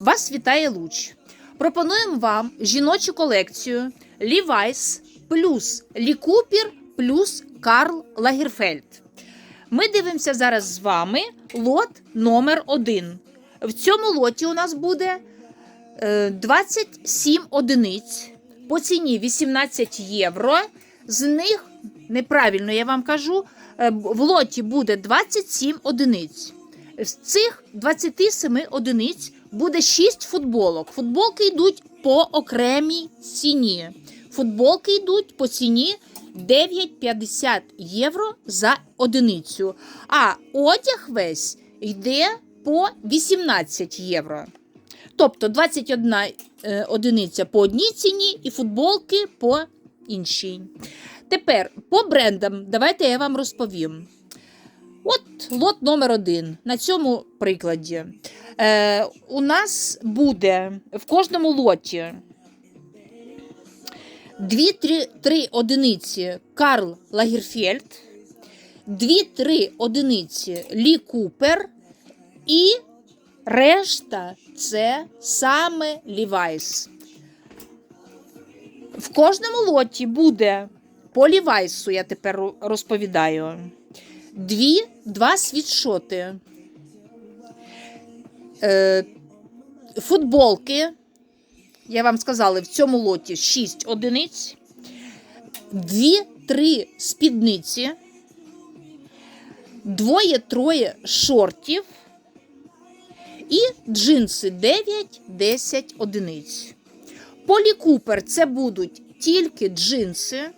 Вас вітає Луч. Пропонуємо вам жіночу колекцію Levi's плюс Лі Купер плюс Карл Лагерфельд. Ми дивимося зараз з вами лот номер 1 В цьому лоті у нас буде е, 27 одиниць по ціні 18 євро. З них, неправильно я вам кажу, е, в лоті буде 27 одиниць. З цих 27 одиниць буде 6 футболок. Футболки йдуть по окремій ціні. Футболки йдуть по ціні 9,50 євро за одиницю. А одяг весь йде по 18 євро. Тобто 21 е, одиниця по одній ціні і футболки по іншій. Тепер по брендам давайте я вам розповім. От лот номер один. На цьому прикладі. Е, у нас буде в кожному лоті 2-3 одиниці Карл Лагерфельд, 2-3 одиниці Лі Купер і решта це саме Лівайс. В кожному лоті буде по Лівайсу, я тепер розповідаю. Дві, два світшоти, е, футболки. Я вам сказала, в цьому лоті 6 одиниць, дві-три спідниці, двоє-троє шортів і джинси 9-10 одиниць. Полі Купер це будуть тільки джинси.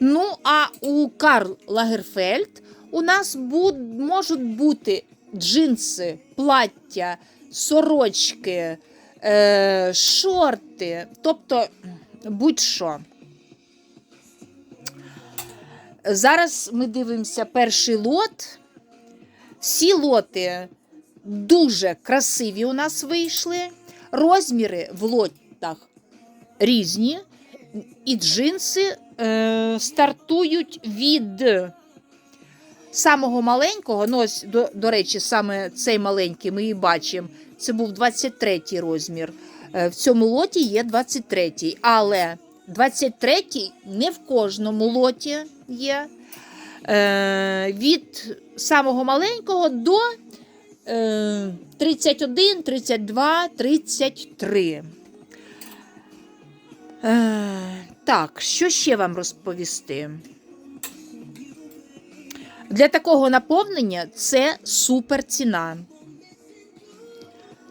Ну, а у Карл Лагерфельд у нас можуть бути джинси, плаття, сорочки, е, шорти, тобто будь-що. Зараз ми дивимося перший лот. Всі лоти дуже красиві у нас вийшли. Розміри в лотах різні, і джинси е, стартують від самого маленького. Ну, ось, до, до речі, саме цей маленький ми і бачимо. Це був 23 розмір. Е, в цьому лоті є 23, але 23 не в кожному лоті є. Е, від самого маленького до е, 31, 32, 33. Е, так, що ще вам розповісти? Для такого наповнення це супер ціна.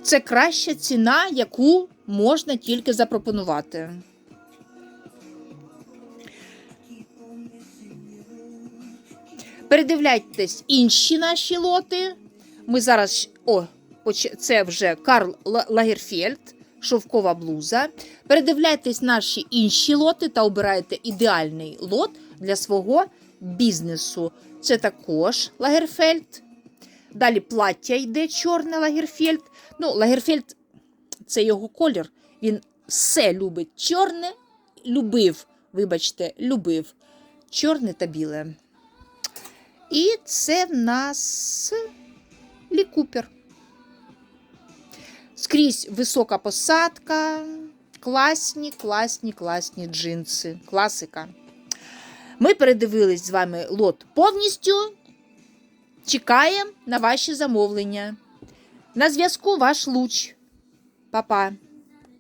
Це краща ціна, яку можна тільки запропонувати. Передивляйтесь інші наші лоти. Ми зараз о, це вже Карл Лагерфельд, шовкова блуза. Передивляйтесь наші інші лоти та обирайте ідеальний лот для свого бізнесу. Це також Лагерфельд. Далі плаття йде чорне Лагерфельд. Ну, Лагерфельд це його колір. Він все любить. Чорне любив, вибачте, любив. Чорне та біле. І це в нас Лі Купер. Скрізь висока посадка, класні, класні, класні джинси. Класика. Ми передивились з вами лот повністю. Чекаємо на ваші замовлення. На зв'язку ваш луч. Па-па.